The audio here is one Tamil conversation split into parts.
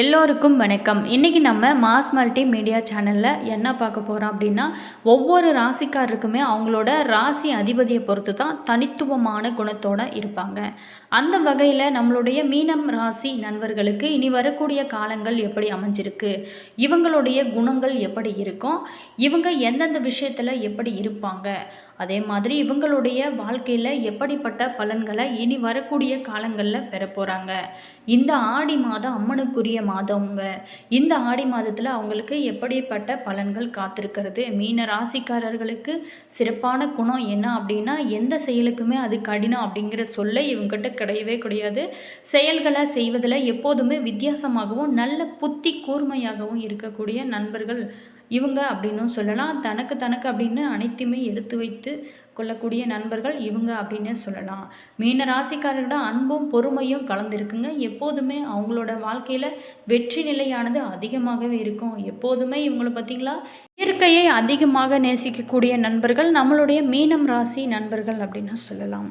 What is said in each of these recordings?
எல்லோருக்கும் வணக்கம். இன்றைக்கி நம்ம மாஸ் மல்டி மீடியா சேனலில் என்ன பார்க்க போகிறோம் அப்படின்னா ஒவ்வொரு ராசிக்காரருக்குமே அவங்களோட ராசி அதிபதியை பொறுத்து தான் தனித்துவமான குணத்தோடு இருப்பாங்க. அந்த வகையில் நம்மளுடைய மீனம் ராசி நண்பர்களுக்கு இனி வரக்கூடிய காலங்கள் எப்படி அமைஞ்சிருக்கு? இவங்களுடைய குணங்கள் எப்படி இருக்கும்? இவங்க எந்தெந்த விஷயத்தில் எப்படி இருப்பாங்க? அதே மாதிரி இவங்களுடைய வாழ்க்கையில் எப்படிப்பட்ட பலன்களை இனி வரக்கூடிய காலங்களில் பெற போகிறாங்க இந்த ஆடி மாதம் அம்மனுக்குரிய மாதவங்க இந்த ஆடி மாதத்தில் அவங்களுக்கு எப்படிப்பட்ட பலன்கள் காத்திருக்கிறது? மீன ராசிக்காரர்களுக்கு சிறப்பான குணம் என்ன அப்படின்னா எந்த செயலுக்குமே அது கடினம் அப்படிங்கிற சொல்ல இவங்ககிட்ட கிடையவே கிடையாது. செயல்களை செய்வதில் எப்போதுமே வித்தியாசமாகவும் நல்ல புத்தி கூர்மையாகவும் இருக்கக்கூடிய நண்பர்கள் இவங்க அப்படின்னும் சொல்லலாம். தனக்கு தனக்கு அப்படின்னு அனைத்துமே எடுத்து வைத்து கொள்ளக்கூடிய நண்பர்கள் இவங்க அப்படின்னு சொல்லலாம். மீன ராசிக்காரர்களோட அன்பும் பொறுமையும் கலந்துருக்குங்க. எப்போதுமே அவங்களோட வாழ்க்கையில் வெற்றி நிலையானது அதிகமாகவே இருக்கும். எப்போதுமே இவங்களை பார்த்தீங்களா? இயற்கையை அதிகமாக நேசிக்கக்கூடிய நண்பர்கள் நம்மளுடைய மீனம் ராசி நண்பர்கள் அப்படின்னு சொல்லலாம்.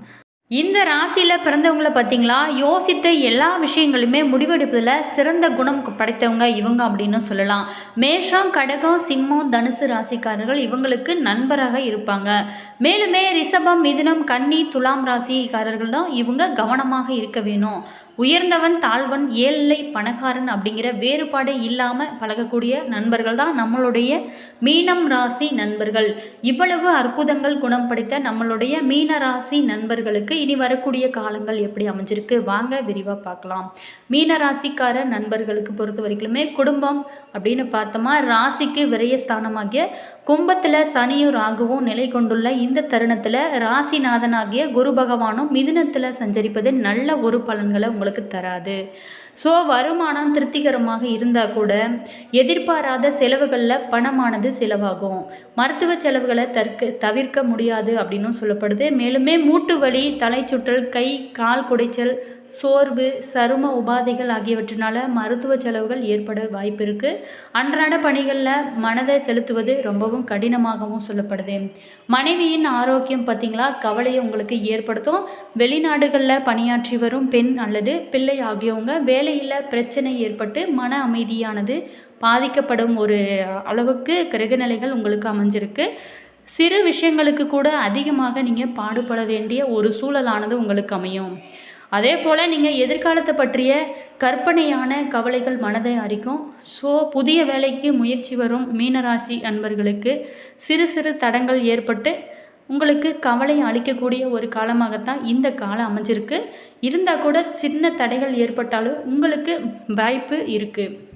இந்த ராசியில் பிறந்தவங்கள பார்த்தீங்களா? யோசித்த எல்லா விஷயங்களுமே முடிவெடுப்பதில் சிறந்த குணம் படைத்தவங்க இவங்க அப்படின்னு சொல்லலாம். மேஷம் கடகம் சிம்மம் தனுசு ராசிக்காரர்கள் இவங்களுக்கு நண்பராக இருப்பாங்க. மேலுமே ரிஷபம் மிதுனம் கன்னி துலாம் ராசிக்காரர்கள் தான் இவங்க கவனமாக இருக்க வேணும். உயர்ந்தவன் தாழ்வன் ஏழை பணக்காரன் அப்படிங்கிற வேறுபாடு இல்லாமல் பழகக்கூடிய நண்பர்கள் தான் நம்மளுடைய மீனம் ராசி நண்பர்கள். இவ்வளவு அற்புதங்கள் குணம் படைத்த நம்மளுடைய மீன ராசி நண்பர்களுக்கு இனி வரக்கூடிய காலங்கள் எப்படி அமைஞ்சிருக்கு? வாங்க விரிவாக பார்க்கலாம். மீன ராசிக்கார நண்பர்களுக்கு பொறுத்த வரைக்குமே குடும்பம் அப்படின்னு பார்த்தோமா ராசிக்கு விரயஸ்தானமாகிய கும்பத்தில் சனியும் ராகுவும் நிலை கொண்டுள்ள இந்த தருணத்தில் ராசிநாதனாகிய குரு பகவானும் மிதுனத்தில் சஞ்சரிப்பது நல்ல ஒரு பலன்களை உங்களுக்கு தராது. ஸோ வருமானம் திருப்திகரமாக இருந்தால் கூட எதிர்பாராத செலவுகளில் பணமானது செலவாகும். மருத்துவ செலவுகளை தற்க தவிர்க்க முடியாது அப்படின்னும் சொல்லப்படுது. மேலுமே மூட்டு வலி தலைச்சுற்றல் கை கால் குடைச்சல் சோர்வு சரும உபாதைகள் ஆகியவற்றினால மருத்துவ செலவுகள் ஏற்பட வாய்ப்பு இருக்குது அன்றாட பணிகளில் மனதை செலுத்துவது ரொம்பவும் கடினமாகவும் சொல்லப்படுது. மனைவியின் ஆரோக்கியம் பார்த்திங்களா கவலையை உங்களுக்கு ஏற்படுத்தும். வெளிநாடுகளில் பணியாற்றி வரும் பெண் அல்லது பிள்ளை ஆகியவங்க வேலையில் பிரச்சனை ஏற்பட்டு மன அமைதியானது பாதிக்கப்படும் ஒரு அளவுக்கு கிரகநிலைகள் உங்களுக்கு அமைஞ்சிருக்கு. சிறு விஷயங்களுக்கு கூட அதிகமாக நீங்கள் பாடுபட வேண்டிய ஒரு சூழலானது உங்களுக்கு அமையும். அதே போல் நீங்கள் எதிர்காலத்தை பற்றிய கற்பனையான கவலைகள் மனதை அரிக்கும். ஸோ புதிய வேலைக்கு முயற்சி வரும் மீனராசி அன்பர்களுக்கு சிறு சிறு தடங்கள் ஏற்பட்டு உங்களுக்கு கவலை அளிக்கக்கூடிய ஒரு காலமாகத்தான் இந்த காலம் அமைஞ்சிருக்கு. இருந்தால் கூட சின்ன தடைகள் ஏற்பட்டாலும் உங்களுக்கு வாய்ப்பு இருக்குது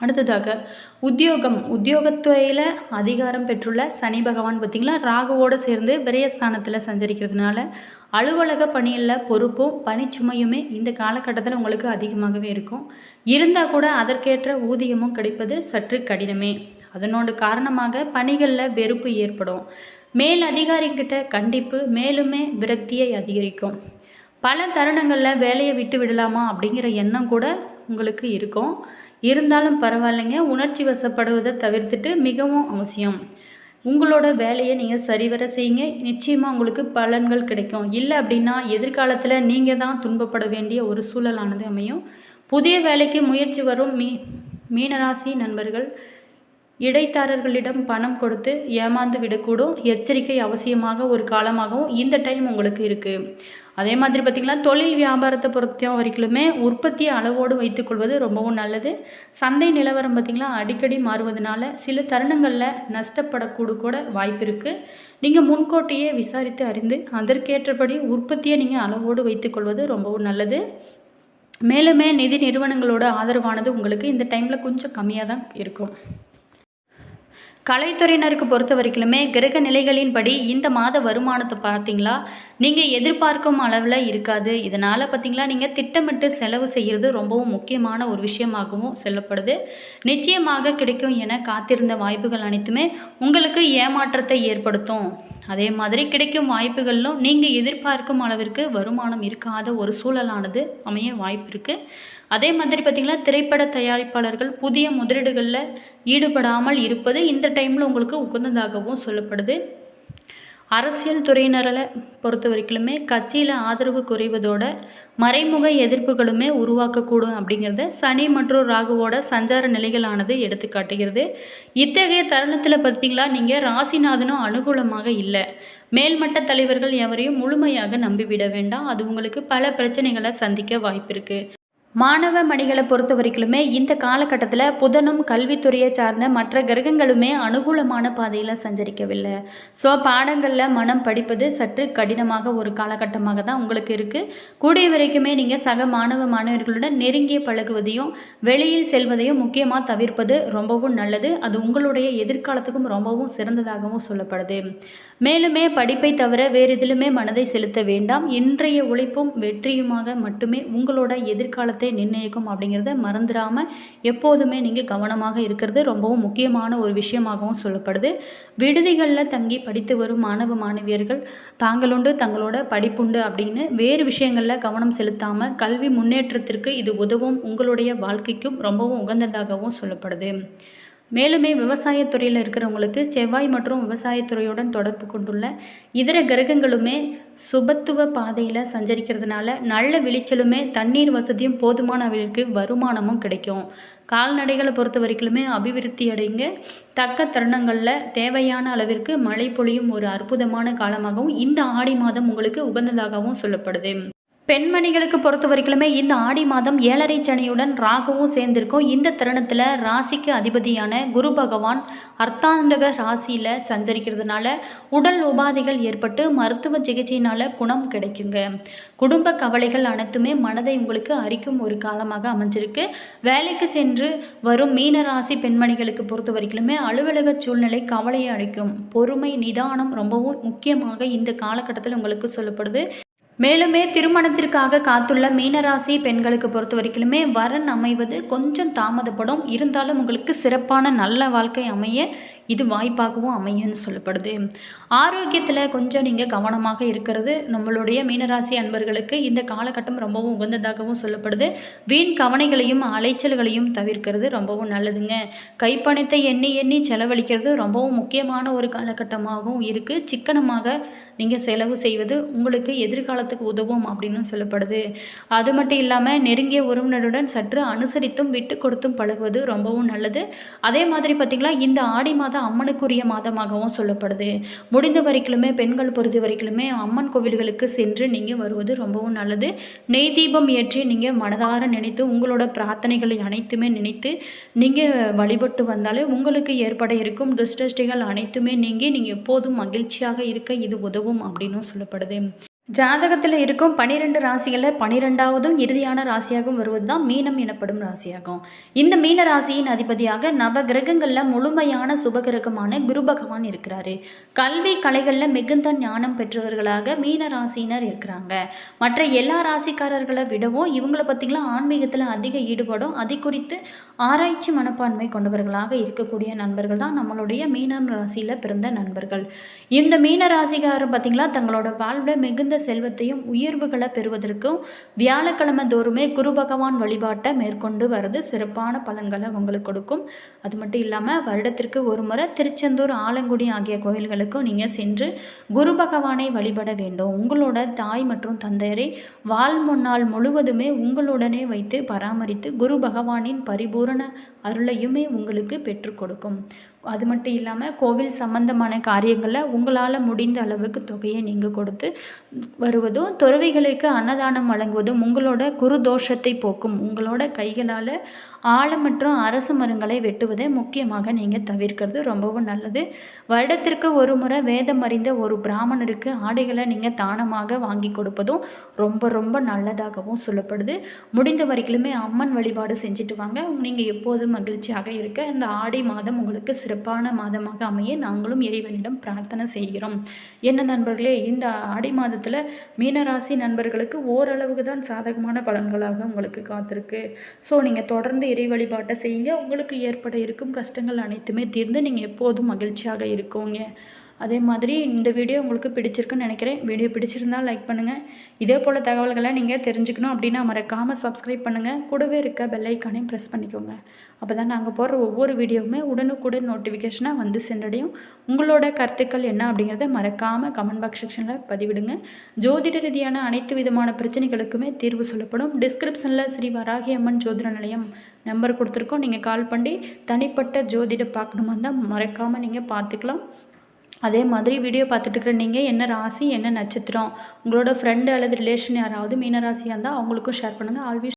அடுத்ததாக உத்தியோகம். உத்தியோகத்துறையில் அதிகாரம் பெற்றுள்ள சனி பகவான் பார்த்திங்களா? ராகுவோடு சேர்ந்து விரயஸ்தானத்தில் சஞ்சரிக்கிறதுனால அலுவலக பணியில் பொறுப்பும் பணிச்சுமையுமே இந்த காலகட்டத்தில் உங்களுக்கு அதிகமாகவே இருக்கும். இருந்தால் கூட அதற்கேற்ற ஊதியமும் கிடைப்பது சற்று கடினமே. அதனோட காரணமாக பணிகளில் வெறுப்பு ஏற்படும். மேல் அதிகாரிகிட்ட கண்டிப்பு மேலுமே விரக்தியை அதிகரிக்கும். பல தருணங்களில் வேலையை விட்டு விடலாமா அப்படிங்கிற எண்ணம் கூட உங்களுக்கு இருக்கும். இருந்தாலும் பரவாயில்லைங்க. உணர்ச்சி வசப்படுவதை தவிர்த்துட்டு மிகவும் அவசியம். உங்களோட வேலையை நீங்கள் சரிவர செய்யுங்க. நிச்சயமாக உங்களுக்கு பலன்கள் கிடைக்கும். இல்லை அப்படின்னா எதிர்காலத்தில் நீங்கள் தான் துன்பப்பட வேண்டிய ஒரு சூழலானது அமையும். புதிய வேலைக்கு முயற்சி வரும் மீ மீனராசி நண்பர்கள் இடைத்தாரர்களிடம் பணம் கொடுத்து ஏமாந்து விடக்கூடும். எச்சரிக்கை அவசியமாக ஒரு காலமாகவும் இந்த டைம் உங்களுக்கு இருக்குது அதே மாதிரி பார்த்திங்கன்னா தொழில் வியாபாரத்தை பொறுத்த வரைக்குமே உற்பத்தியை அளவோடு வைத்துக்கொள்வது ரொம்பவும் நல்லது. சந்தை நிலவரம் பார்த்திங்களா அடிக்கடி மாறுவதனால சில தருணங்களில் நஷ்டப்படக்கூட கூட வாய்ப்பு இருக்குது நீங்கள் முன்கூட்டியே விசாரித்து அறிந்து அதற்கேற்றபடி உற்பத்தியை நீங்கள் அளவோடு வைத்துக்கொள்வது ரொம்பவும் நல்லது. மேலுமே நிதி நிறுவனங்களோட ஆதரவானது உங்களுக்கு இந்த டைமில் கொஞ்சம் கம்மியாக தான் இருக்கும். கலைத்துறையினருக்கு பொறுத்த வரைக்குமே கிரக நிலைகளின்படி இந்த மாத வருமானத்தை பார்த்தீங்களா? நீங்கள் எதிர்பார்க்கும் அளவில் இருக்காது. இதனால் பார்த்தீங்களா நீங்கள் திட்டமிட்டு செலவு செய்கிறது ரொம்பவும் முக்கியமான ஒரு விஷயமாகவும் சொல்லப்படுது. நிச்சயமாக கிடைக்கும் என காத்திருந்த வாய்ப்புகள் அனைத்துமே உங்களுக்கு ஏமாற்றத்தை ஏற்படுத்தும். அதே மாதிரி கிடைக்கும் வாய்ப்புகளிலும் நீங்கள் எதிர்பார்க்கும் அளவிற்கு வருமானம் இருக்காத ஒரு சூழலானது அமைய வாய்ப்பு இருக்குது அதே மாதிரி பார்த்திங்கன்னா திரைப்பட தயாரிப்பாளர்கள் புதிய முதலீடுகளில் ஈடுபடாமல் இருப்பது இந்த டைமில் உங்களுக்கு உகந்ததாகவும் சொல்லப்படுது. அரசியல் துறையினரை பொறுத்த வரைக்குமே கட்சியில் ஆதரவு குறைவதோட மறைமுக எதிர்ப்புகளுமே உருவாக்கக்கூடும் அப்படிங்கிறத சனி மற்றும் ராகுவோட சஞ்சார நிலைகளானது எடுத்து காட்டுகிறது. இத்தகைய தருணத்தில் பார்த்தீங்களா நீங்கள் ராசிநாதனும் அனுகூலமாக இல்லை. மேல்மட்ட தலைவர்கள் எவரையும் முழுமையாக நம்பிவிட வேண்டாம். அது உங்களுக்கு பல பிரச்சனைகளை சந்திக்க வாய்ப்பு இருக்குது மாணவ மணிகளை பொறுத்த வரைக்குமே இந்த காலகட்டத்தில் புதனும் கல்வித்துறையை சார்ந்த மற்ற கிரகங்களுமே அனுகூலமான பாதையில் சஞ்சரிக்கவில்லை. ஸோ பாடங்களில் மனம் படிப்பது சற்று கடினமாக ஒரு காலகட்டமாக தான் உங்களுக்கு இருக்குது கூடிய வரைக்குமே நீங்கள் சக மாணவ மாணவர்களுடன் நெருங்கிய பழகுவதையும் வெளியில் செல்வதையும் முக்கியமாக தவிர்ப்பது ரொம்பவும் நல்லது. அது உங்களுடைய எதிர்காலத்துக்கும் ரொம்பவும் சிறந்ததாகவும் சொல்லப்படுது. மேலுமே படிப்பை தவிர வேறு எதிலுமே மனதை செலுத்த வேண்டாம். இன்றைய உழைப்பும் வெற்றியுமாக மட்டுமே உங்களோட எதிர்காலத்தை நிர்ணயிக்கும் அப்படிங்கிறத மறந்துடாமல் எப்போதுமே நீங்கள் கவனமாக இருக்கிறது ரொம்பவும் முக்கியமான ஒரு விஷயமாகவும் சொல்லப்படுது. விடுதிகளில் தங்கி படித்து வரும் மாணவ மாணவியர்கள் தாங்களுண்டு தங்களோட படிப்புண்டு அப்படின்னு வேறு விஷயங்களில் கவனம் செலுத்தாமல் கல்வி முன்னேற்றத்திற்கு இது உதவும் உங்களுடைய வாழ்க்கைக்கும் ரொம்பவும் உகந்ததாகவும் சொல்லப்படுது. மேலுமே விவசாயத்துறையில் இருக்கிறவங்களுக்கு செவ்வாய் மற்றும் விவசாயத்துறையுடன் தொடர்பு கொண்டுள்ள இதர கிரகங்களுமே சுபத்துவ பாதையில் சஞ்சரிக்கிறதுனால நல்ல விளைச்சலுமே தண்ணீர் வசதியும் போதுமான அளவிற்கு வருமானமும் கிடைக்கும். கால்நடைகளை பொறுத்த வரைக்குமே அபிவிருத்தி அடைங்க. தக்க தருணங்களில் தேவையான அளவிற்கு மழை பொழியும் ஒரு அற்புதமான காலமாகவும் இந்த ஆடி மாதம் உங்களுக்கு உகந்ததாகவும் சொல்லப்படுது. பெண்மணிகளுக்கு பொறுத்த வரைக்குமே இந்த ஆடி மாதம் ஏழரை சனியுடன் ராகுவும் சேர்ந்திருக்கும். இந்த தருணத்தில் ராசிக்கு அதிபதியான குரு பகவான் அர்த்தாண்டக ராசியில் சஞ்சரிக்கிறதுனால உடல் உபாதைகள் ஏற்பட்டு மருத்துவ சிகிச்சையினால் குணம் கிடைக்குங்க. குடும்ப கவலைகள் அனைத்துமே மனதை உங்களுக்கு அரிக்கும் ஒரு காலமாக அமைஞ்சிருக்கு. வேலைக்கு சென்று வரும் மீன ராசி பெண்மணிகளுக்கு பொறுத்த வரைக்குமே அலுவலக சூழ்நிலை கவலையை அளிக்கும். பொறுமை நிதானம் ரொம்பவும் முக்கியமாக இந்த காலகட்டத்தில் உங்களுக்கு சொல்லப்படுது. மேலுமே திருமணத்திற்காக காத்துள்ள மீனராசி பெண்களுக்கு பொறுத்த வரைக்குமே வரன் அமைவது கொஞ்சம் தாமதப்படும். இருந்தாலும் உங்களுக்கு சிறப்பான நல்ல வாழ்க்கை அமைய இது வாய்ப்பாகவும் அமையும்னு சொல்லப்படுது. ஆரோக்கியத்தில் கொஞ்சம் நீங்கள் கவனமாக இருக்கிறது நம்மளுடைய மீனராசி அன்பர்களுக்கு இந்த காலகட்டம் ரொம்பவும் உகந்ததாகவும் சொல்லப்படுது. வீண் கவனைகளையும் அலைச்சல்களையும் தவிர்க்கிறது ரொம்பவும் நல்லதுங்க. கைப்பணத்தை எண்ணி எண்ணி செலவழிக்கிறது ரொம்பவும் முக்கியமான ஒரு காலகட்டமாகவும் இருக்குது சிக்கனமாக நீங்கள் செலவு செய்வது உங்களுக்கு எதிர்காலத்துக்கு உதவும் அப்படின்னு சொல்லப்படுது. அது மட்டும் இல்லாமல் நெருங்கிய உறவினருடன் சற்று அனுசரித்தும் விட்டு கொடுத்தும் பழகுவது ரொம்பவும் நல்லது. அதே மாதிரி பார்த்திங்களா இந்த ஆடி மாதம் அம்மனுக்குரிய மாதமாகவும் சொல்லப்படுது. முடிந்த வரைக்குமே பெண்கள் பொறுத்த வரைக்குமே அம்மன் கோவில்களுக்கு சென்று நீங்கள் வருவது ரொம்பவும் நல்லது. நெய் தீபம் ஏற்றி நீங்கள் மனதார நினைத்து உங்களோட பிரார்த்தனைகளை அனைத்துமே நினைத்து நீங்கள் வழிபட்டு வந்தாலே உங்களுக்கு ஏற்பட இருக்கும். துஷ்டஷ்டிகள் அனைத்துமே நீங்கி நீங்கள் எப்போதும் மகிழ்ச்சியாக இருக்க இது உதவும் அப்படின்னும் சொல்லப்படுது. ஜாதகத்தில் இருக்கும் பனிரெண்டு ராசிகளில் பனிரெண்டாவதும் இறுதியான ராசியாகவும் வருவது தான் மீனம் எனப்படும் ராசியாகும். இந்த மீன ராசியின் அதிபதியாக நவ கிரகங்களில் முழுமையான சுபகிரகமான குரு பகவான் இருக்கிறாரு. கல்வி கலைகளில் மிகுந்த ஞானம் பெற்றவர்களாக மீன ராசியினர் இருக்கிறாங்க. மற்ற எல்லா ராசிக்காரர்களை விடவும் இவங்கள பார்த்திங்களா ஆன்மீகத்தில் அதிக ஈடுபடும் அது குறித்து ஆராய்ச்சி மனப்பான்மை கொண்டவர்களாக இருக்கக்கூடிய நண்பர்கள் தான் நம்மளுடைய மீனம் ராசியில் பிறந்த நண்பர்கள். இந்த மீன ராசிக்காரர் பார்த்திங்களா தங்களோட வாழ்வில் மிகுந்த செல்வத்தையும் உயர்வுகளை பெறுவதற்கும் வியாழக்கிழமை தோறுமே குரு பகவான் வழிபாட்டை மேற்கொண்டு வர்றது சிறப்பான பலன்களை உங்களுக்கு கொடுக்கும். அது மட்டும் இல்லாமல் வருடத்திற்கு ஒரு முறை திருச்செந்தூர் ஆலங்குடி ஆகிய கோயில்களுக்கும் நீங்கள் சென்று குரு பகவானை வழிபட வேண்டும். உங்களோட தாய் மற்றும் தந்தையரை வாழ் முன்னாள் முழுவதுமே உங்களுடனே வைத்து பராமரித்து குரு பகவானின் பரிபூரண அருளையுமே உங்களுக்கு பெற்றுக் கொடுக்கும். அது மட்டும் இல்லாமல் கோவில் சம்பந்தமான காரியங்களில் உங்களால் முடிந்த அளவுக்கு தொகையை நீங்கள் கொடுத்து வருவதும் துறவிகளுக்கு அன்னதானம் வழங்குவதும் உங்களோட குரு தோஷத்தை போக்கும் உங்களோட கைகளால் ஆழமற்றும் அரசு மரங்களை வெட்டுவதை முக்கியமாக நீங்கள் தவிர்க்கிறது ரொம்பவும் நல்லது. வருடத்திற்கு ஒரு முறை வேதம் அறிந்த ஒரு பிராமணருக்கு ஆடைகளை நீங்கள் தானமாக வாங்கி கொடுப்பதும் ரொம்ப ரொம்ப நல்லதாகவும் சொல்லப்படுது. முடிந்த வரைக்குமே அம்மன் வழிபாடு செஞ்சுட்டு வாங்க. நீங்கள் எப்போதும் மகிழ்ச்சியாக இருக்க இந்த ஆடி மாதம் உங்களுக்கு சிறப்பான மாதமாக அமைய நாங்களும் இறைவனிடம் பிரார்த்தனை செய்கிறோம். என்ன நண்பர்களே இந்த ஆடி மாதத்தில் மீனராசி நண்பர்களுக்கு ஓரளவுக்கு தான் சாதகமான பலன்களாக உங்களுக்கு காத்திருக்கு. ஸோ நீங்கள் தொடர்ந்து இறை வழிபாட்டை செய்யுங்க. உங்களுக்கு ஏற்பட இருக்கும் கஷ்டங்கள் அனைத்துமே தீர்ந்து நீங்கள் எப்போதும் மகிழ்ச்சியாக இருக்கோங்க. அதே மாதிரி இந்த வீடியோ உங்களுக்கு பிடிச்சிருக்குன்னு நினைக்கிறேன். வீடியோ பிடிச்சிருந்தால் லைக் பண்ணுங்கள் இதே போல் தகவல்களை நீங்கள் தெரிஞ்சுக்கணும் அப்படின்னா மறக்காமல் சப்ஸ்கிரைப் பண்ணுங்கள் கூடவே இருக்க பெல்லைக்கானையும் ப்ரெஸ் பண்ணிக்கோங்க. அப்போ தான் நாங்கள் போடுற ஒவ்வொரு வீடியோவுமே உடனுக்குடன் நோட்டிஃபிகேஷனாக வந்து சென்றடையும். உங்களோட கருத்துக்கள் என்ன அப்படிங்கிறத மறக்காமல் கமெண்ட் பாக்ஸ் செக்ஷனில் பதிவிடுங்க. ஜோதிட ரீதியான அனைத்து விதமான பிரச்சனைகளுக்குமே தீர்வு சொல்லப்படும். டிஸ்கிரிப்ஷனில் ஸ்ரீ வராகி அம்மன் ஜோதிட நிலையம் நம்பர் கொடுத்துருக்கோம். நீங்கள் கால் பண்ணி தனிப்பட்ட ஜோதிடம் பார்க்கணுமா இருந்தால் மறக்காமல் நீங்கள் பார்த்துக்கலாம். அதே மாதிரி வீடியோ பார்த்துட்டு இருக்கிற நீங்கள் என்ன ராசி என்ன நட்சத்திரம் உங்களோட ஃப்ரெண்டு அல்லது ரிலேஷன் யாராவது மீன ராசியாக இருந்தால் அவங்களுக்கும் ஷேர் பண்ணுங்கள் ஆல்வேஸ்